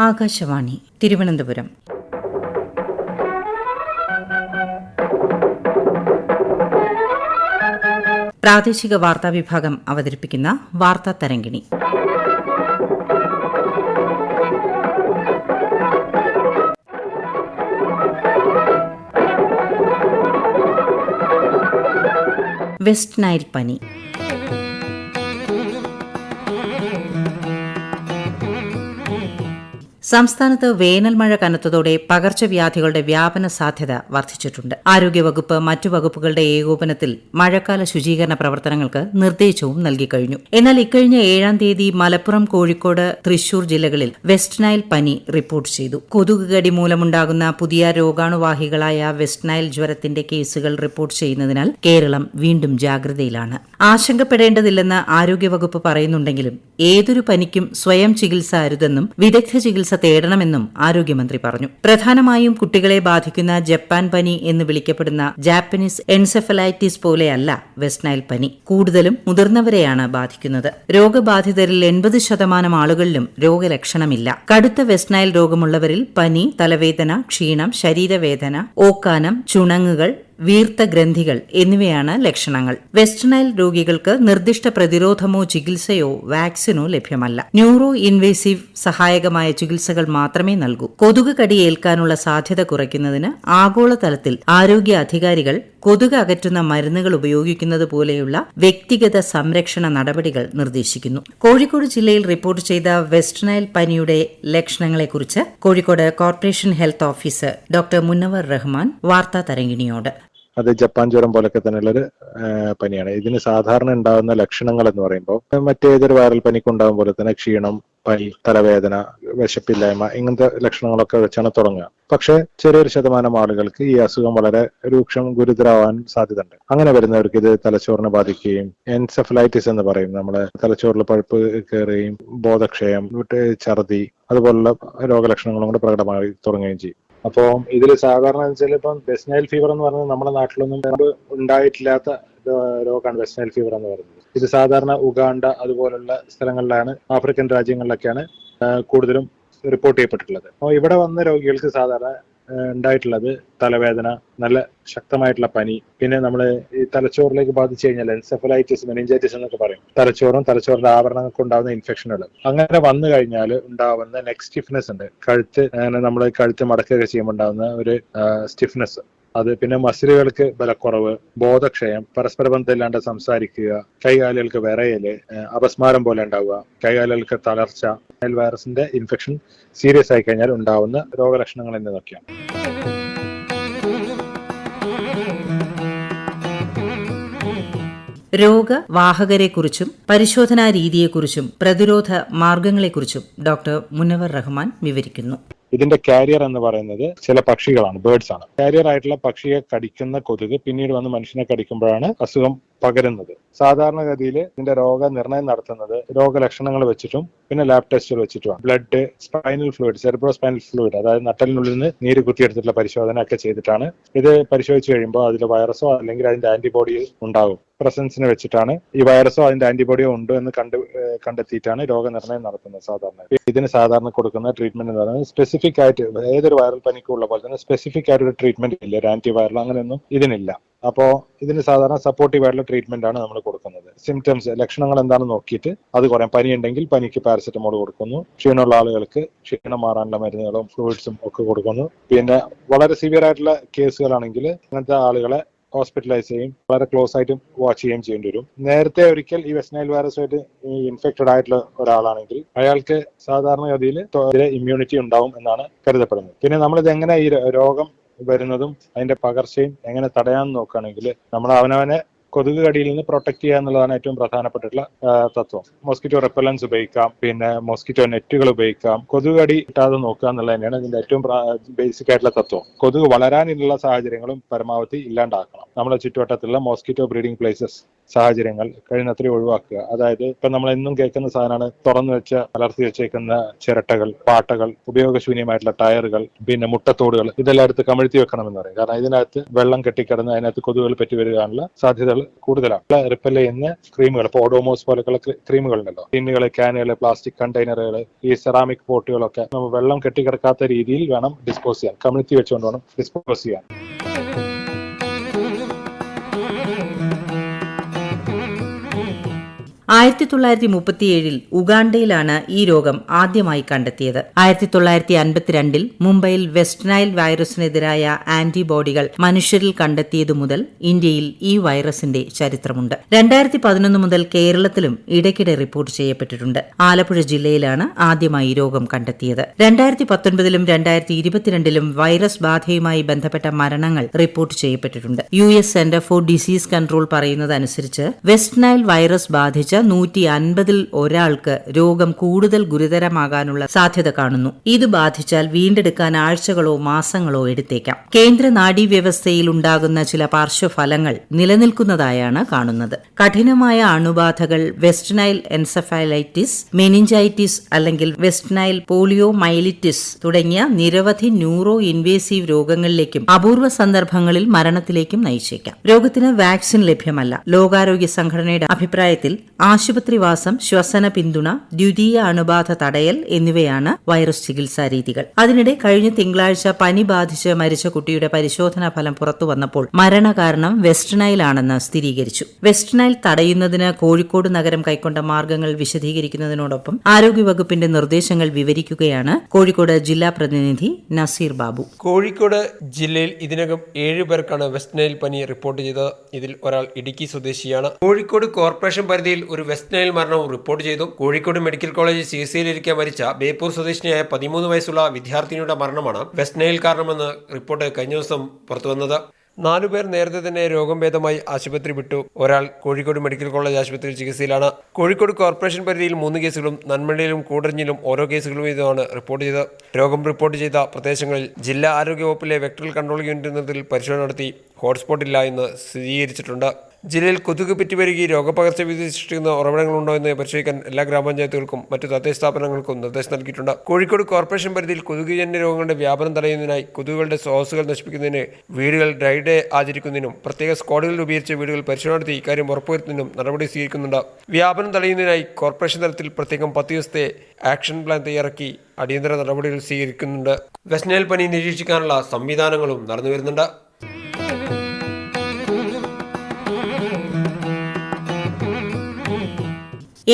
ആകാശവാണി തിരുവനന്തപുരം. പ്രാദേശിക വാർത്താ വിഭാഗം അവതരിപ്പിക്കുന്ന വാർത്താ തരംഗിണി. വെസ്റ്റ് നൈൽ പനി. സംസ്ഥാനത്ത് വേനൽ മഴ കനത്തതോടെ പകർച്ചവ്യാധികളുടെ വ്യാപന സാധ്യത വർദ്ധിച്ചിട്ടുണ്ട്. ആരോഗ്യവകുപ്പ് മറ്റു വകുപ്പുകളുടെ ഏകോപനത്തിൽ മഴക്കാല ശുചീകരണ പ്രവർത്തനങ്ങൾക്ക് നിർദ്ദേശവും നൽകിക്കഴിഞ്ഞു. എന്നാൽ ഇക്കഴിഞ്ഞ ഏഴാം തീയതി മലപ്പുറം കോഴിക്കോട് തൃശൂർ ജില്ലകളിൽ വെസ്റ്റ് നൈൽ പനി റിപ്പോർട്ട് ചെയ്തു. കൊതുക് കടി മൂലമുണ്ടാകുന്ന പുതിയ രോഗാണുവാഹികളായ വെസ്റ്റ് നൈൽ ജ്വരത്തിന്റെ കേസുകൾ റിപ്പോർട്ട് ചെയ്യുന്നതിനാൽ കേരളം വീണ്ടും ജാഗ്രതയിലാണ്. ആശങ്കപ്പെടേണ്ടതില്ലെന്ന് ആരോഗ്യവകുപ്പ് പറയുന്നുണ്ടെങ്കിലും ഏതൊരു പനിക്കും സ്വയം ചികിത്സ അരുതെന്നും വിദഗ്ധ ചികിത്സ തേടണമെന്നും ആരോഗ്യമന്ത്രി പറഞ്ഞു. പ്രധാനമായും കുട്ടികളെ ബാധിക്കുന്ന ജപ്പാൻ പനി എന്ന് വിളിക്കപ്പെടുന്ന ജാപ്പനീസ് എൻസെഫലൈറ്റിസ് പോലെയല്ല വെസ്റ്റ് നൈൽ പനി. കൂടുതലും മുതിർന്നവരെയാണ് ബാധിക്കുന്നത്. രോഗബാധിതരിൽ എൺപത് ശതമാനം ആളുകളിലും രോഗലക്ഷണമില്ല. കടുത്ത വെസ്റ്റ് നൈൽ രോഗമുള്ളവരിൽ പനി തലവേദന ക്ഷീണം ശരീരവേദന ഓക്കാനം ചുണങ്ങുകൾ വീർത്ത ഗ്രന്ഥികൾ എന്നിവയാണ് ലക്ഷണങ്ങൾ. വെസ്റ്റ് നൈൽ രോഗികൾക്ക് നിർദ്ദിഷ്ട പ്രതിരോധമോ ചികിത്സയോ വാക്സിനോ ലഭ്യമല്ല. ന്യൂറോ ഇൻവേസീവ് സഹായകമായ ചികിത്സകൾ മാത്രമേ നൽകൂ. കൊതുക് കടി ഏൽക്കാനുള്ള സാധ്യത കുറയ്ക്കുന്നതിന് ആഗോളതലത്തിൽ ആരോഗ്യ അധികാരികൾ കൊതുക് അകറ്റുന്ന മരുന്നുകൾ ഉപയോഗിക്കുന്നത് പോലെയുള്ള വ്യക്തിഗത സംരക്ഷണ നടപടികൾ നിർദ്ദേശിക്കുന്നു. കോഴിക്കോട് ജില്ലയിൽ റിപ്പോർട്ട് ചെയ്ത വെസ്റ്റ് നൈൽ പനിയുടെ ലക്ഷണങ്ങളെക്കുറിച്ച് Kozhikode corporation health officer doctor Munavar Rahman വാർത്താ തരംഗിണിയോട്. അത് ജപ്പാൻ ജ്വരം പോലൊക്കെ തന്നെയുള്ളൊരു പനിയാണ്. ഇതിന് സാധാരണ ഉണ്ടാകുന്ന ലക്ഷണങ്ങൾ എന്ന് പറയുമ്പോൾ മറ്റേതൊരു വൈറൽ പനിക്ക് ഉണ്ടാകും പോലെ തന്നെ ക്ഷീണം പനി തലവേദന വിശപ്പില്ലായ്മ ഇങ്ങനത്തെ ലക്ഷണങ്ങളൊക്കെ വെച്ചാണ് തുടങ്ങുക. പക്ഷെ ചെറിയൊരു ശതമാനം ആളുകൾക്ക് ഈ അസുഖം വളരെ രൂക്ഷം ഗുരുതരമാവാൻ സാധ്യതയുണ്ട്. അങ്ങനെ വരുന്നവർക്ക് ഇത് തലച്ചോറിനെ ബാധിക്കുകയും എൻസെഫലൈറ്റിസ് എന്ന് പറയും. നമ്മളെ തലച്ചോറിൽ പഴുപ്പ് കയറുകയും ബോധക്ഷയം ഛർദി അതുപോലുള്ള രോഗലക്ഷണങ്ങളും കൂടെ പ്രകടമായി തുടങ്ങുകയും ചെയ്യും. അപ്പോൾ ഇതിൽ സാധാരണ വെച്ചാൽ ഇപ്പം വെസ്റ്റ്നൈൽ ഫീവർ എന്ന് പറയുന്നത് നമ്മുടെ നാട്ടിലൊന്നും ഉണ്ടായിട്ടില്ലാത്ത രോഗമാണ് വെസ്റ്റ്നൈൽ ഫീവർ എന്ന് പറയുന്നത്. ഇത് സാധാരണ ഉഗാണ്ട അതുപോലുള്ള സ്ഥലങ്ങളിലാണ് ആഫ്രിക്കൻ രാജ്യങ്ങളിലൊക്കെയാണ് കൂടുതലും റിപ്പോർട്ട് ചെയ്യപ്പെട്ടിട്ടുള്ളത്. അപ്പോൾ ഇവിടെ വന്ന രോഗികൾക്ക് സാധാരണ ഉണ്ടായിട്ടുള്ളത് തലവേദന നല്ല ശക്തമായിട്ടുള്ള പനി. പിന്നെ നമ്മൾ ഈ തലച്ചോറിലേക്ക് ബാധിച്ചു കഴിഞ്ഞാൽ എൻസെഫലൈറ്റിസ് മെനിഞ്ചൈറ്റിസ് എന്നൊക്കെ പറയും. തലച്ചോറും തലച്ചോറിന്റെ ആവരണങ്ങൾക്ക് ഉണ്ടാകുന്ന ഇൻഫെക്ഷനുകൾ. അങ്ങനെ വന്നു കഴിഞ്ഞാൽ ഉണ്ടാവുന്ന നെക്ക് സ്റ്റിഫ്നെസ് ഉണ്ട്. കഴുത്ത് അങ്ങനെ നമ്മൾ കഴുത്ത് മടക്കുകയൊക്കെ ചെയ്യുമ്പോൾ ഉണ്ടാകുന്ന ഒരു സ്റ്റിഫ്നെസ്. അത് പിന്നെ മസിലുകൾക്ക് ബലക്കുറവ് ബോധക്ഷയം പരസ്പര ബന്ധമില്ലാണ്ട് സംസാരിക്കുക കൈകാലുകൾക്ക് വിറയൽ അപസ്മാരം പോലെ ഉണ്ടാവുക കൈകാലുകൾക്ക് തളർച്ച നൈൽ വൈറസിന്റെ ഇൻഫെക്ഷൻ സീരിയസ് ആയി കഴിഞ്ഞാൽ ഉണ്ടാവുന്ന രോഗലക്ഷണങ്ങൾ എന്നതൊക്കെയാണ് രോഗവാഹകരെക്കുറിച്ചും പരിശോധനാ രീതിയെക്കുറിച്ചും പ്രതിരോധ മാർഗങ്ങളെക്കുറിച്ചും ഡോക്ടർ മുനവർ റഹ്മാൻ വിവരിക്കുന്നു. ഇതിന്റെ കാരിയർ എന്ന് പറയുന്നത് ചില പക്ഷികളാണ് ബേർഡ്സ് ആണ്. കാരിയർ ആയിട്ടുള്ള പക്ഷിയെ കടിക്കുന്ന കൊതുക് പിന്നീട് വന്ന് മനുഷ്യനെ കടിക്കുമ്പോഴാണ് അസുഖം പകരുന്നത്. സാധാരണഗതിയിൽ ഇതിന്റെ രോഗനിർണയം നടത്തുന്നത് രോഗലക്ഷണങ്ങൾ വെച്ചിട്ടും പിന്നെ ലാബ് ടെസ്റ്റുകൾ വെച്ചിട്ടുമാണ്. Blood spinal fluid cerebrospinal fluid അതായത് നട്ടലിനുള്ളിൽ നിന്ന് നീര് കുത്തിയെടുത്തിട്ടുള്ള പരിശോധന ഒക്കെ ചെയ്തിട്ടാണ് ഇത് പരിശോധിച്ച് കഴിയുമ്പോൾ അതിൽ വൈറസോ അല്ലെങ്കിൽ അതിന്റെ ആന്റിബോഡി ഉണ്ടാകും പ്രസൻസിനെ വെച്ചിട്ടാണ് ഈ വൈറസോ അതിന്റെ ആന്റിബോഡിയോ ഉണ്ടോ എന്ന് കണ്ട് കണ്ടെത്തിയിട്ടാണ് രോഗനിർണയം നടത്തുന്നത് സാധാരണ. ഇതിന് സാധാരണ കൊടുക്കുന്ന ട്രീറ്റ്മെന്റ് എന്ന് പറയുന്നത് സ്പെസിഫിക് ആയിട്ട് ഏതൊരു വൈറൽ പനിക്കും ഉള്ള പോലെ തന്നെ സ്പെസിഫിക് ആയിട്ട് ഒരു ട്രീറ്റ്മെന്റ് ഇല്ല. ഒരു ആന്റി വൈറൽ അങ്ങനെയൊന്നും ഇതിനില്ല. അപ്പോ ഇതിന് സാധാരണ സപ്പോർട്ടീവ് ആയിട്ടുള്ള ട്രീറ്റ്മെന്റ് ആണ് നമ്മൾ കൊടുക്കുന്നത്. സിംറ്റംസ് ലക്ഷണങ്ങൾ എന്താണെന്ന് നോക്കിയിട്ട് അത് കുറയാം. പനി ഉണ്ടെങ്കിൽ പനിക്ക് പാരസെറ്റമോൾ കൊടുക്കുന്നു. ക്ഷീണമുള്ള ആളുകൾക്ക് ക്ഷീണം മാറാനുള്ള മരുന്നുകളും ഫ്ലൂയിഡ്സും ഒക്കെ കൊടുക്കുന്നു. പിന്നെ വളരെ സിവിയർ ആയിട്ടുള്ള കേസുകളാണെങ്കിൽ അങ്ങനത്തെ ആളുകളെ ഹോസ്പിറ്റലൈസ് ചെയ്യും. വളരെ ക്ലോസ് ആയിട്ട് വാച്ച് ചെയ്യുകയും ചെയ്യേണ്ടി വരും. നേരത്തെ ഒരിക്കൽ ഈ വെസ്റ്റ് നൈൽ വൈറസുമായിട്ട് ഇൻഫെക്റ്റഡ് ആയിട്ടുള്ള ഒരാളാണെങ്കിൽ അയാൾക്ക് സാധാരണഗതിയിൽ ഇമ്മ്യൂണിറ്റി ഉണ്ടാവും എന്നാണ് കരുതപ്പെടുന്നത്. പിന്നെ നമ്മളിത് എങ്ങനെ ഈ രോഗം വരുന്നതും അതിന്റെ പകർച്ചയും എങ്ങനെ തടയാൻ നോക്കുകയാണെങ്കിൽ നമ്മൾ അവനവനെ കൊതുക് കടിയിൽ നിന്ന് പ്രൊട്ടക്ട് ചെയ്യുക എന്നുള്ളതാണ് ഏറ്റവും പ്രധാനപ്പെട്ടിട്ടുള്ള തത്വം. മോസ്കിറ്റോ റെപ്പലൻസ് ഉപയോഗിക്കാം പിന്നെ മോസ്കിറ്റോ നെറ്റുകൾ ഉപയോഗിക്കാം. കൊതുക് കടി കിട്ടാതെ നോക്കുക എന്നുള്ളത് തന്നെയാണ് ഇതിന്റെ ഏറ്റവും ബേസിക് ആയിട്ടുള്ള തത്വം. കൊതുക് വളരാനുള്ള സാഹചര്യങ്ങളും പരമാവധി ഇല്ലാണ്ടാക്കണം. നമ്മുടെ ചുറ്റുവട്ടത്തുള്ള മോസ്കിറ്റോ ബ്രീഡിംഗ് പ്ലേസസ് സാഹചര്യങ്ങൾ കഴിയുന്നത്ര ഒഴിവാക്കുക. അതായത് ഇപ്പൊ നമ്മൾ എന്നും കേൾക്കുന്ന സാധനമാണ് തുറന്നു വെച്ച അലർത്തി വെച്ചേക്കുന്ന ചിരട്ടകൾ പാട്ടകൾ ഉപയോഗശൂന്യമായിട്ടുള്ള ടയറുകൾ പിന്നെ മുട്ടത്തോടുകൾ. ഇതെല്ലാം എടുത്ത് കമിഴ്ത്തി വെക്കണമെന്ന് പറയും. കാരണം ഇതിനകത്ത് വെള്ളം കെട്ടിക്കിടന്ന് അതിനകത്ത് കൊതുകുകൾ പറ്റി വരികാനുള്ള സാധ്യതകൾ കൂടുതലാണ്. റിപ്പൽ ചെയ്യുന്ന ക്രീമുകൾ ഇപ്പോൾ ഓഡോമോസ് പോലെയുള്ള ക്രീമുകൾ ഉണ്ടല്ലോ ക്രീമുകൾ ക്യാനുകൾ പ്ലാസ്റ്റിക് കണ്ടെയ്നറുകൾ ഈ സെറാമിക് പോട്ടുകളൊക്കെ. നമ്മൾ വെള്ളം കെട്ടിക്കിടക്കാത്ത രീതിയിൽ വേണം ഡിസ്പോസ് ചെയ്യാൻ. കമ്മ്യൂണിറ്റി വെച്ചുകൊണ്ട് വേണം ഡിസ്പോസ് ചെയ്യാൻ. ആയിരത്തി തൊള്ളായിരത്തി മുപ്പത്തിയേഴിൽ ഉഗാണ്ടയിലാണ് ഈ രോഗം ആദ്യമായി കണ്ടെത്തിയത്. ആയിരത്തി തൊള്ളായിരത്തി അൻപത്തിരണ്ടിൽ മുംബൈയിൽ വെസ്റ്റ് നൈൽ വൈറസിനെതിരായ ആന്റിബോഡികൾ മനുഷ്യരിൽ കണ്ടെത്തിയതു മുതൽ ഇന്ത്യയിൽ ഈ വൈറസിന്റെ ചരിത്രമുണ്ട്. രണ്ടായിരത്തി പതിനൊന്ന് മുതൽ കേരളത്തിലും ഇടയ്ക്കിടെ റിപ്പോർട്ട് ചെയ്യപ്പെട്ടിട്ടുണ്ട്. ആലപ്പുഴ ജില്ലയിലാണ് ആദ്യമായി രോഗം കണ്ടെത്തിയത്. രണ്ടായിരത്തി പത്തൊൻപതിലും രണ്ടായിരത്തി ഇരുപത്തിരണ്ടിലും വൈറസ് ബാധയുമായി ബന്ധപ്പെട്ട മരണങ്ങൾ റിപ്പോർട്ട് ചെയ്യപ്പെട്ടിട്ടുണ്ട്. U S centre for disease control പറയുന്നതനുസരിച്ച് വെസ്റ്റ് നൈൽ വൈറസ് ബാധിച്ച നൂറ്റി അൻപതിൽ ഒരാൾക്ക് രോഗം കൂടുതൽ ഗുരുതരമാകാനുള്ള സാധ്യത കാണുന്നു. ഇത് ബാധിച്ചാൽ വീണ്ടെടുക്കാൻ ആഴ്ചകളോ മാസങ്ങളോ എടുത്തേക്കാം. കേന്ദ്ര നാഡീവ്യവസ്ഥയിൽ ഉണ്ടാകുന്ന ചില പാർശ്വഫലങ്ങൾ നിലനിൽക്കുന്നതായാണ് കാണുന്നത്. കഠിനമായ അണുബാധകൾ വെസ്റ്റ്നൈൽ എൻസഫൈലൈറ്റിസ് മെനിഞ്ചൈറ്റിസ് അല്ലെങ്കിൽ വെസ്റ്റ്നൈൽ പോളിയോ മൈലിറ്റിസ് തുടങ്ങിയ നിരവധി ന്യൂറോ ഇൻവേസീവ് രോഗങ്ങളിലേക്കും അപൂർവ സന്ദർഭങ്ങളിൽ മരണത്തിലേക്കും നയിച്ചേക്കാം. രോഗത്തിന് വാക്സിൻ ലഭ്യമല്ല. ലോകാരോഗ്യ സംഘടനയുടെ അഭിപ്രായത്തിൽ ആശുപത്രിവാസം ശ്വസന പിന്തുണ ദ്വിതീയ അണുബാധ തടയൽ എന്നിവയാണ് വൈറസ് ചികിത്സാ രീതികൾ. അതിനിടെ കഴിഞ്ഞ തിങ്കളാഴ്ച പനി ബാധിച്ച് മരിച്ച കുട്ടിയുടെ പരിശോധനാ ഫലം പുറത്തു വന്നപ്പോൾ മരണകാരണം വെസ്റ്റ്നൈലാണെന്ന് സ്ഥിരീകരിച്ചു. വെസ്റ്റ്നൈൽ തടയുന്നതിന് കോഴിക്കോട് നഗരം കൈക്കൊണ്ട മാർഗങ്ങൾ വിശദീകരിക്കുന്നതിനോടൊപ്പം ആരോഗ്യവകുപ്പിന്റെ നിർദ്ദേശങ്ങൾ വിവരിക്കുകയാണ് കോഴിക്കോട് ജില്ലാ പ്രതിനിധി നസീർ ബാബു. കോഴിക്കോട് ജില്ലയിൽ ഇതിനകം ഏഴു പേർക്കാണ് വെസ്റ്റ് നൈൽ പനി റിപ്പോർട്ട് ചെയ്തത്. ഇതിൽ ഒരാൾ ഇടുക്കി സ്വദേശിയാണ്. കോഴിക്കോട് കോർപ്പറേഷൻ പരിധിയിൽ വെസ്റ്റ് നൈൽ മരണവും റിപ്പോർട്ട് ചെയ്തു. കോഴിക്കോട് മെഡിക്കൽ കോളേജ് ചികിത്സയിലിരിക്കെ മരിച്ച ബേപ്പൂർ സ്വദേശിനിയായ പതിമൂന്ന് വയസ്സുള്ള വിദ്യാർത്ഥിനിയുടെ മരണമാണ് വെസ്റ്റ് നൈൽ കാരണമെന്ന് റിപ്പോർട്ട് കഴിഞ്ഞ ദിവസം പുറത്തുവന്നത്. നാലുപേർ നേരത്തെ തന്നെ രോഗം ഭേദമായി ആശുപത്രി വിട്ടു. ഒരാൾ കോഴിക്കോട് മെഡിക്കൽ കോളേജ് ആശുപത്രിയിൽ ചികിത്സയിലാണ്. കോഴിക്കോട് കോർപ്പറേഷൻ പരിധിയിൽ മൂന്ന് കേസുകളും നന്മണ്ടയിലും കൂടരഞ്ഞിലും ഓരോ കേസുകളും വീതമാണ് റിപ്പോർട്ട് ചെയ്തത്. രോഗം റിപ്പോർട്ട് ചെയ്ത പ്രദേശങ്ങളിൽ ജില്ലാ ആരോഗ്യ വകുപ്പിലെ വെക്ടറൽ കൺട്രോൾ യൂണിറ്റ് നേതൃത്വത്തിൽ പരിശോധന നടത്തി. ഹോട്ട്സ്പോട്ടില്ല എന്ന് സ്ഥിരീകരിച്ചിട്ടുണ്ട്. ജില്ലയിൽ കൊതുക് രോഗപകർച്ച രോഗപകർച്ചവ്യാധി സൃഷ്ടിക്കുന്ന ഉറവിടങ്ങളുണ്ടോ എന്ന് പരിശോധിക്കാൻ എല്ലാ ഗ്രാമപഞ്ചായത്തുകൾക്കും മറ്റ് തദ്ദേശ സ്ഥാപനങ്ങൾക്കും നിർദ്ദേശം നൽകിയിട്ടുണ്ട്. കോഴിക്കോട് കോർപ്പറേഷൻ പരിധിയിൽ കൊതുകുജന്യ രോഗങ്ങളുടെ വ്യാപനം തടയുന്നതിനായി കൊതുകുകളുടെ സ്രോതസ്സുകൾ നശിപ്പിക്കുന്നതിന് വീടുകൾ ഡ്രൈ ഡേ ആചരിക്കുന്നതിനും പ്രത്യേക സ്ക്വാഡുകൾ രൂപീകരിച്ച വീടുകൾ പരിശോധന നടത്തി ഇക്കാര്യം ഉറപ്പുവരുത്തുന്നതിനും നടപടി സ്വീകരിക്കുന്നുണ്ട്. വ്യാപനം തടയുന്നതിനായി കോർപ്പറേഷൻ തലത്തിൽ പ്രത്യേകം പത്ത് ദിവസത്തെ ആക്ഷൻ പ്ലാൻ തയ്യാറാക്കി അടിയന്തര നടപടികൾ സ്വീകരിക്കുന്നുണ്ട്. വെസ്റ്റ്നൈൽ പനി നിരീക്ഷിക്കാനുള്ള സംവിധാനങ്ങളും നടന്നു വരുന്നുണ്ട്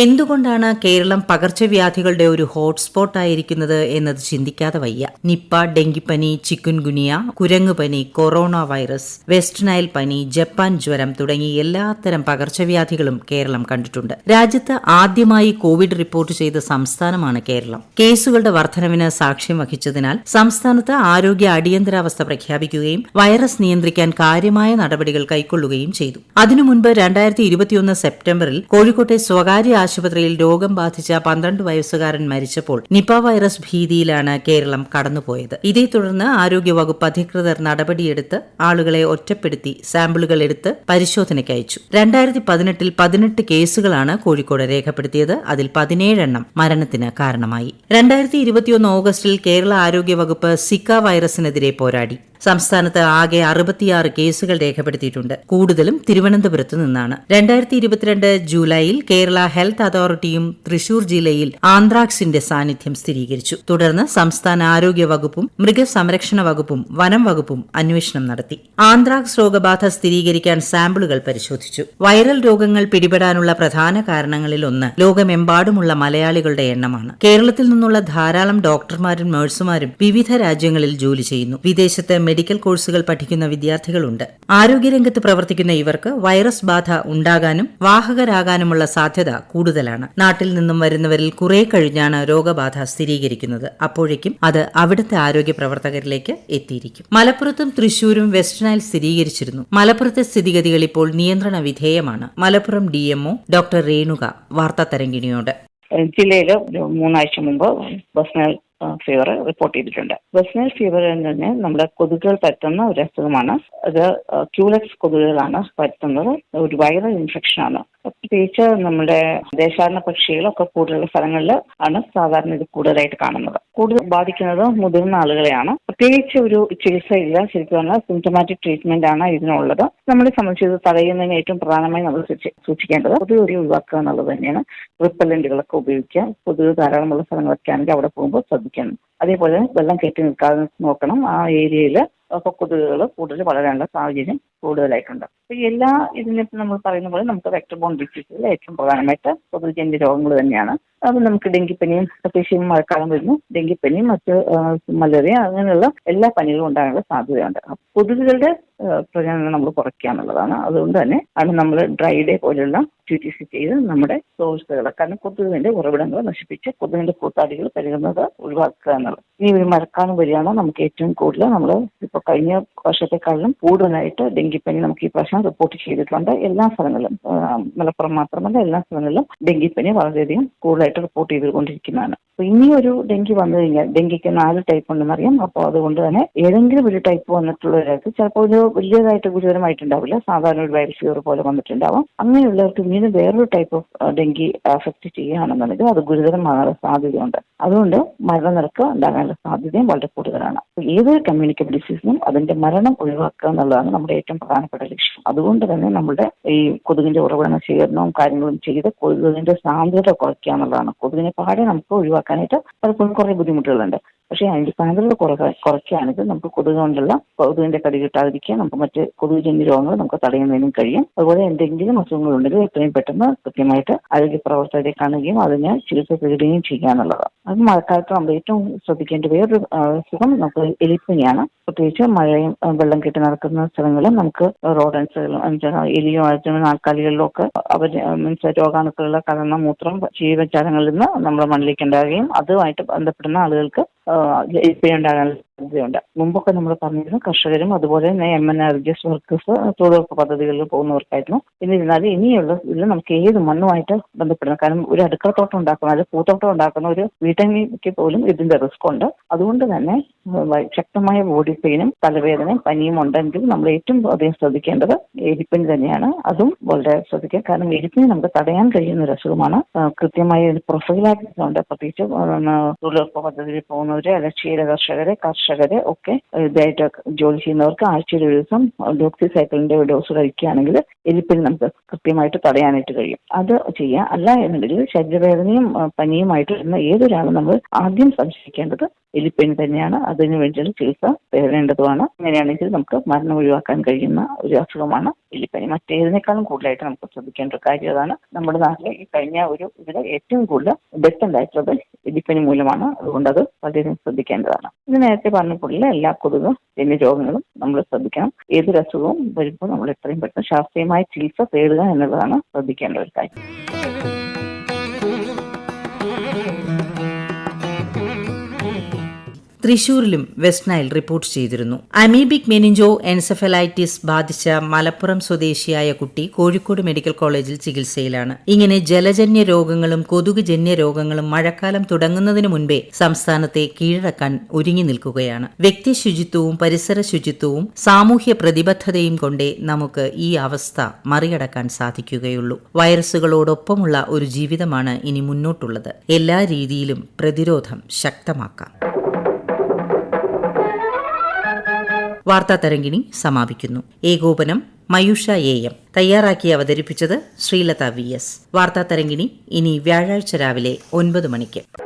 എന്തുകൊണ്ടാണ് കേരളം പകർച്ചവ്യാധികളുടെ ഒരു ഹോട്ട്സ്പോട്ട് ആയിരിക്കുന്നത് എന്നത് ചിന്തിക്കാതെ വയ്യ. നിപ്പ ഡെങ്കിപ്പനി ചിക്കുൻ ഗുനിയ കുരങ്ങുപനി കൊറോണ വൈറസ് വെസ്റ്റ് നൈൽ പനി ജപ്പാൻ ജ്വരം തുടങ്ങി എല്ലാത്തരം പകർച്ചവ്യാധികളും കേരളം കണ്ടിട്ടുണ്ട്. രാജ്യത്ത് ആദ്യമായി കോവിഡ് റിപ്പോർട്ട് ചെയ്ത സംസ്ഥാനമാണ് കേരളം. കേസുകളുടെ വർധനവിന് സാക്ഷ്യം വഹിച്ചതിനാൽ സംസ്ഥാനത്ത് ആരോഗ്യ അടിയന്തരാവസ്ഥ പ്രഖ്യാപിക്കുകയും വൈറസ് നിയന്ത്രിക്കാൻ കാര്യമായ നടപടികൾ കൈക്കൊള്ളുകയും ചെയ്തു. അതിനു മുൻപ് രണ്ടായിരത്തി ഇരുപത്തിയൊന്ന് സെപ്റ്റംബറിൽ കോഴിക്കോട്ടെ സ്വകാര്യ ആശുപത്രിയിൽ രോഗം ബാധിച്ച പന്ത്രണ്ട് വയസ്സുകാരൻ മരിച്ചപ്പോൾ നിപ വൈറസ് ഭീതിയിലാണ് കേരളം കടന്നുപോയത്. ഇതേ തുടർന്ന് ആരോഗ്യവകുപ്പ് അധികൃതർ നടപടിയെടുത്ത് ആളുകളെ ഒറ്റപ്പെടുത്തി സാമ്പിളുകൾ എടുത്ത് പരിശോധനയ്ക്ക് അയച്ചു. രണ്ടായിരത്തി പതിനെട്ടിൽ പതിനെട്ട് കേസുകളാണ് കോഴിക്കോട് രേഖപ്പെടുത്തിയത്. അതിൽ പതിനേഴെണ്ണം മരണത്തിന് കാരണമായി. രണ്ടായിരത്തി ഇരുപത്തിയൊന്ന് ഓഗസ്റ്റിൽ കേരള ആരോഗ്യവകുപ്പ് സിക്ക വൈറസിനെതിരെ പോരാടി. സംസ്ഥാനത്ത് ആകെ അറുപത്തിയാറ് കേസുകൾ രേഖപ്പെടുത്തിയിട്ടുണ്ട്. കൂടുതലും തിരുവനന്തപുരത്ത് നിന്നാണ്. രണ്ടായിരത്തി ഇരുപത്തിരണ്ട് ജൂലൈയിൽ കേരള ഹെൽത്ത് അതോറിറ്റിയും തൃശൂർ ജില്ലയിൽ ആന്ത്രാക്സിന്റെ സാന്നിധ്യം സ്ഥിരീകരിച്ചു. തുടർന്ന് സംസ്ഥാന ആരോഗ്യ വകുപ്പും മൃഗസംരക്ഷണ വകുപ്പും വനം വകുപ്പും അന്വേഷണം നടത്തി. ആന്ത്രാക്സ് രോഗബാധ സ്ഥിരീകരിക്കാൻ സാമ്പിളുകൾ പരിശോധിച്ചു. വൈറൽ രോഗങ്ങൾ പിടിപെടാനുള്ള പ്രധാന കാരണങ്ങളിൽ ഒന്ന് ലോകമെമ്പാടുമുള്ള മലയാളികളുടെ എണ്ണമാണ്. കേരളത്തിൽ നിന്നുള്ള ധാരാളം ഡോക്ടർമാരും നഴ്സുമാരും വിവിധ രാജ്യങ്ങളിൽ ജോലി ചെയ്യുന്നു. വിദേശത്ത് മെഡിക്കൽ കോഴ്സുകൾ പഠിക്കുന്ന വിദ്യാർത്ഥികളുണ്ട്. ആരോഗ്യരംഗത്ത് പ്രവർത്തിക്കുന്ന ഇവർക്ക് വൈറസ് ബാധ ഉണ്ടാകാനും വാഹകരാകാനുമുള്ള സാധ്യത കൂടുതലാണ്. നാട്ടിൽ നിന്നും വരുന്നവരിൽ കുറെ കഴിഞ്ഞാണ് രോഗബാധ സ്ഥിരീകരിക്കുന്നത്. അപ്പോഴേക്കും അത് അവിടുത്തെ ആരോഗ്യ പ്രവർത്തകരിലേക്ക് എത്തിയിരിക്കും. മലപ്പുറത്തും തൃശൂരും വെസ്റ്റ് നൈൽ സ്ഥിരീകരിച്ചിരുന്നു. മലപ്പുറത്തെ സ്ഥിതിഗതികൾ ഇപ്പോൾ നിയന്ത്രണ വിധേയമാണ്. മലപ്പുറം ഡിഎംഒ ഡോക്ടർ രേണുക വാർത്താ തരംഗിണിയോട്. ജില്ലയിൽ മൂന്നാഴ്ച മുമ്പ് ബസ്നൽ ഫീവർ റിപ്പോർട്ട് ചെയ്തിട്ടുണ്ട്. ബസ്നൽ ഫീവർ എന്ന് നമ്മുടെ കൊതുകുകൾ പരത്തുന്ന ഒരു അസുഖമാണ്. അത് ക്യൂലക്സ് കൊതുകുകളാണ് പരത്തുന്നത്. ഒരു വൈറൽ ഇൻഫെക്ഷൻ ആണ്. പ്രത്യേകിച്ച് നമ്മുടെ ദേശാടന പക്ഷികളൊക്കെ കൂടുതലുള്ള സ്ഥലങ്ങളിൽ ആണ് സാധാരണ ഇത് കൂടുതലായിട്ട് കാണുന്നത്. കൂടുതൽ ബാധിക്കുന്നത് മുതിർന്ന ആളുകളെയാണ്. പ്രത്യേകിച്ച് ഒരു ചികിത്സയില്ല. ശരിക്കും പറഞ്ഞാൽ സിംറ്റമാറ്റിക് ട്രീറ്റ്മെന്റ് ആണ് ഇതിനുള്ളത്. നമ്മളെ സംബന്ധിച്ച് ഇത് തടയുന്നതിന് ഏറ്റവും പ്രധാനമായി നമ്മൾ സൂക്ഷി- സൂക്ഷിക്കേണ്ടത് പൊതുവെ ഒരു ഒഴിവാക്കുക എന്നുള്ളത് തന്നെയാണ്. റിപ്പല്ലന്റുകളൊക്കെ ഉപയോഗിക്കുക. കൊതുക് ധാരാളമുള്ള സ്ഥലങ്ങളൊക്കെ ആണെങ്കിൽ അവിടെ പോകുമ്പോൾ ശ്രദ്ധിക്കണം അതേപോലെ വെള്ളം കെട്ടി നിൽക്കാതെ നോക്കണം. ആ ഏരിയയിൽ കൊതുകുകൾ കൂടുതൽ വളരാനുള്ള സാഹചര്യം കൂടുതലായിട്ടുണ്ട്. അപ്പൊ എല്ലാ ഇതിനിപ്പം നമ്മൾ പറയുന്ന പോലെ നമുക്ക് വെക്ടർ ബോൺ ഡിസീസുകൾ ഏറ്റവും പ്രധാനമായിട്ട് കൊതുകുജന്യ രോഗങ്ങൾ തന്നെയാണ്. അത് നമുക്ക് ഡെങ്കിപ്പനിയും പ്രത്യേകിച്ച് മഴക്കാലം വരുന്നു. ഡെങ്കിപ്പനിയും മറ്റ് മലേറിയ അങ്ങനെയുള്ള എല്ലാ പനികളും ഉണ്ടാകാനുള്ള സാധ്യതയുണ്ട്. അപ്പൊ കൊതുകുകളുടെ പ്രജനനം നമ്മൾ കുറയ്ക്കുക എന്നുള്ളതാണ്. അതുകൊണ്ട് തന്നെ ആണ് നമ്മൾ ഡ്രൈ ഡേ പോലെയുള്ള ടി ചെയ്ത് നമ്മുടെ സോഴ്സുകൾ കാരണം കൊതുകിന്റെ ഉറവിടങ്ങൾ നശിപ്പിച്ച് കൊതുകിന്റെ കൂത്താടികൾ പെരുകുന്നത് ഒഴിവാക്കുക എന്നുള്ളത്. ഇനി ഒരു മഴക്കാലം വരികയാണ്? നമുക്ക് ഏറ്റവും കൂടുതൽ നമ്മൾ ഇപ്പോൾ കഴിഞ്ഞ വർഷത്തെക്കാളിലും കൂടുതലായിട്ട് ഡെങ്കിപ്പനി നമുക്ക് ഈ പ്രാവശ്യം റിപ്പോർട്ട് ചെയ്തിട്ടുണ്ട്. എല്ലാ സ്ഥലങ്ങളിലും മലപ്പുറം മാത്രമല്ല എല്ലാ സ്ഥലങ്ങളിലും ഡെങ്കിപ്പനി വളരെയധികം കൂടുതലായിട്ട് റിപ്പോർട്ട് ചെയ്തുകൊണ്ടിരിക്കുന്നതാണ്. അപ്പൊ ഇനി ഒരു ഡെങ്കി വന്നു കഴിഞ്ഞാൽ ഡെങ്കിക്ക് നാല് ടൈപ്പ് ഉണ്ടെന്ന് അറിയാം അപ്പോൾ അതുകൊണ്ട് തന്നെ ഏതെങ്കിലും ഒരു ടൈപ്പ് വന്നിട്ടുള്ള ഒരാൾക്ക് ചിലപ്പോൾ ഒരു വലിയതായിട്ട് ഗുരുതരമായിട്ടുണ്ടാവില്ല. സാധാരണ ഒരു വൈറസ് ഫീവർ പോലെ വന്നിട്ടുണ്ടാവാം. അങ്ങനെയുള്ളവർക്ക് വീണ്ടും വേറൊരു ടൈപ്പ് ഓഫ് ഡെങ്കി അഫക്റ്റ് ചെയ്യുകയാണെന്നുണ്ടെങ്കിൽ അത് ഗുരുതരമാകാനുള്ള സാധ്യതയുണ്ട്. അതുകൊണ്ട് മരണനിരക്ക് ഉണ്ടാകാനുള്ള സാധ്യതയും വളരെ കൂടുതലാണ്. ഏതൊരു കമ്മ്യൂണിക്കബിൾ ഡിസീസിനും അതിന്റെ മരണം ഒഴിവാക്കുക എന്നുള്ളതാണ് നമ്മുടെ ഏറ്റവും പ്രധാനപ്പെട്ട ലക്ഷ്യം. അതുകൊണ്ട് തന്നെ നമ്മുടെ ഈ കൊതുകിന്റെ ഉറവിട ശേഖരണവും കാര്യങ്ങളും ചെയ്ത് കൊതുകിന്റെ സാന്ദ്രത കുറയ്ക്കുക എന്നുള്ളതാണ്. കൊതുകിനെ പാടെ നമുക്ക് ഒഴിവാക്കാനായിട്ട് പലപ്പോഴും കുറേ ബുദ്ധിമുട്ടുകളുണ്ട്. പക്ഷേ അതിന്റെ സാന്ദ്രത കുറച്ചാണ് കുറയ്ക്കുകയാണെങ്കിൽ നമുക്ക് കൊതുക് കൊണ്ടുള്ള കൊതുകിന്റെ കടി കിട്ടാതിരിക്കുക നമുക്ക് മറ്റ് കൊതുകുജന്യ രോഗങ്ങൾ നമുക്ക് തടയുന്നതിനും കഴിയും. അതുപോലെ എന്തെങ്കിലും അസുഖങ്ങൾ ഉണ്ടെങ്കിൽ എത്രയും പെട്ടെന്ന് കൃത്യമായിട്ട് ആരോഗ്യ പ്രവർത്തകരെ കാണുകയും അതിനെ ചികിത്സ തേടുകയും ചെയ്യുക അത് മഴക്കാലത്ത് നമ്മൾ ഏറ്റവും ശ്രദ്ധിക്കേണ്ട വേറൊരു അസുഖം നമുക്ക് എലിപ്പനിയാണ്. പ്രത്യേകിച്ച് മഴയും വെള്ളം കെട്ടി നടക്കുന്ന സ്ഥലങ്ങളിൽ നമുക്ക് റോഡൻസുകളും എലിയോ ആഴ്ച നാൽക്കാലികളിലും ഒക്കെ അവർ മീൻസ് രോഗാണുക്കളുടെ കലർന്ന മൂത്രം ജീവജാലങ്ങളിൽ നിന്ന് നമ്മുടെ മണ്ണിലേക്ക് ഉണ്ടാകുകയും അതുമായിട്ട് ബന്ധപ്പെടുന്ന ആളുകൾക്ക് എലിപ്പനി ഉണ്ടാകാൻ സാധ്യതയുണ്ട് മുമ്പൊക്കെ നമ്മൾ പറഞ്ഞിരുന്നു കർഷകരും അതുപോലെ തന്നെ M N R G S workers തൊഴിലുറപ്പ് പദ്ധതികളിൽ പോകുന്നവർക്കായിരുന്നു. എന്നിരുന്നാലും ഇനിയുള്ള ഇതിൽ നമുക്ക് ഏത് മണ്ണുമായിട്ട് ബന്ധപ്പെടണം? കാരണം ഒരു അടുക്കളത്തോട്ടം ഉണ്ടാക്കുന്ന അല്ലെങ്കിൽ പൂത്തോട്ടം ഉണ്ടാക്കുന്ന ഒരു വീട്ടമ്മയ്ക്ക് പോലും ഇതിന്റെ റിസ്ക് ഉണ്ട്. അതുകൊണ്ട് തന്നെ ശക്തമായ ബോഡി പെയിനും തലവേദനയും പനിയും ഉണ്ടെങ്കിൽ നമ്മൾ ഏറ്റവും അധികം ശ്രദ്ധിക്കേണ്ടത് എരിപ്പിന് തന്നെയാണ്. അതും വളരെ ശ്രദ്ധിക്കുക. കാരണം എരിപ്പിന് നമുക്ക് തടയാൻ കഴിയുന്ന ഒരു അസുഖമാണ്. കൃത്യമായ പ്രൊഫൈലാക്സിസ് ഉണ്ട് പ്രത്യേകിച്ച് തൊഴിലുറപ്പ് പദ്ധതിയിൽ പോകുന്നവരെ അല്ലെങ്കിൽ ക്ഷീര കർഷകരെ കർഷകരെ ഒക്കെ ഇതായിട്ട് ജോലി ചെയ്യുന്നവർക്ക് ആഴ്ചയിൽ ഒരു ദിവസം ഡോക്സി സൈക്കിളിന്റെ ഡോസ് കഴിക്കുകയാണെങ്കിൽ എലിപ്പനി നമുക്ക് കൃത്യമായിട്ട് തടയാനായിട്ട് കഴിയും. അത് ചെയ്യാം. അല്ല എന്നുണ്ടെങ്കിൽ ശരീരവേദനയും പനിയുമായിട്ട് വരുന്ന ഏതൊരാളും നമ്മൾ ആദ്യം സംശയിക്കേണ്ടത് എലിപ്പനി തന്നെയാണ്. അതിനു വേണ്ടിയുള്ള ചികിത്സ തേടേണ്ടതുമാണ്. അങ്ങനെയാണെങ്കിൽ നമുക്ക് മരണം ഒഴിവാക്കാൻ കഴിയുന്ന ഒരു അസുഖമാണ് എലിപ്പനി. മറ്റേതിനേക്കാളും കൂടുതലായിട്ട് നമുക്ക് ശ്രദ്ധിക്കേണ്ട ഒരു കാര്യം അതാണ് നമ്മുടെ നാട്ടിൽ ഈ കഴിഞ്ഞ ഒരു ഇതിൽ ഏറ്റവും കൂടുതൽ ഡെത്ത് ഉണ്ടായിട്ടുള്ളത് എലിപ്പനി മൂലമാണ്. അതുകൊണ്ട് അത് വളരെയധികം ശ്രദ്ധിക്കേണ്ടതാണ്. ഇത് നേരത്തെ പറഞ്ഞ പോലെ എല്ലാ കൊതുക് ജന്യ രോഗങ്ങളും നമ്മൾ ശ്രദ്ധിക്കണം. ഏതൊരു അസുഖവും വരുമ്പോൾ നമ്മൾ എത്രയും പെട്ടെന്ന് ശാസ്ത്രീയമായ ചികിത്സ തേടുക എന്നുള്ളതാണ് ശ്രദ്ധിക്കേണ്ട ഒരു കാര്യം. തൃശൂരിലും വെസ്റ്റ് നൈൽ റിപ്പോർട്ട് ചെയ്തിരുന്നു. അമീബിക് മെനിഞ്ചോ എൻസെഫലൈറ്റിസ് ബാധിച്ച മലപ്പുറം സ്വദേശിയായ കുട്ടി കോഴിക്കോട് മെഡിക്കൽ കോളേജിൽ ചികിത്സയിലാണ്. ഇങ്ങനെ ജലജന്യ രോഗങ്ങളും കൊതുക് ജന്യ രോഗങ്ങളും മഴക്കാലം തുടങ്ങുന്നതിന് മുൻപേ സംസ്ഥാനത്തെ കീഴടക്കാൻ ഒരുങ്ങി നിൽക്കുകയാണ്. വ്യക്തി ശുചിത്വവും പരിസര ശുചിത്വവും സാമൂഹ്യ പ്രതിബദ്ധതയും കൊണ്ടേ നമുക്ക് ഈ അവസ്ഥ മറികടക്കാൻ സാധിക്കുകയുള്ളൂ. വൈറസുകളോടൊപ്പമുള്ള ഒരു ജീവിതമാണ് ഇനി മുന്നോട്ടുള്ളത്. എല്ലാ രീതിയിലും പ്രതിരോധം ശക്തമാക്കാം. വാർത്താ തരംഗിണി സമാപിക്കുന്നു. ഏകോപനം മയൂഷ എ എം. തയ്യാറാക്കി അവതരിപ്പിച്ചത് ശ്രീലത വി എസ്. വാർത്താ തരംഗിണി ഇനി വ്യാഴാഴ്ച രാവിലെ ഒൻപത് മണിക്ക്.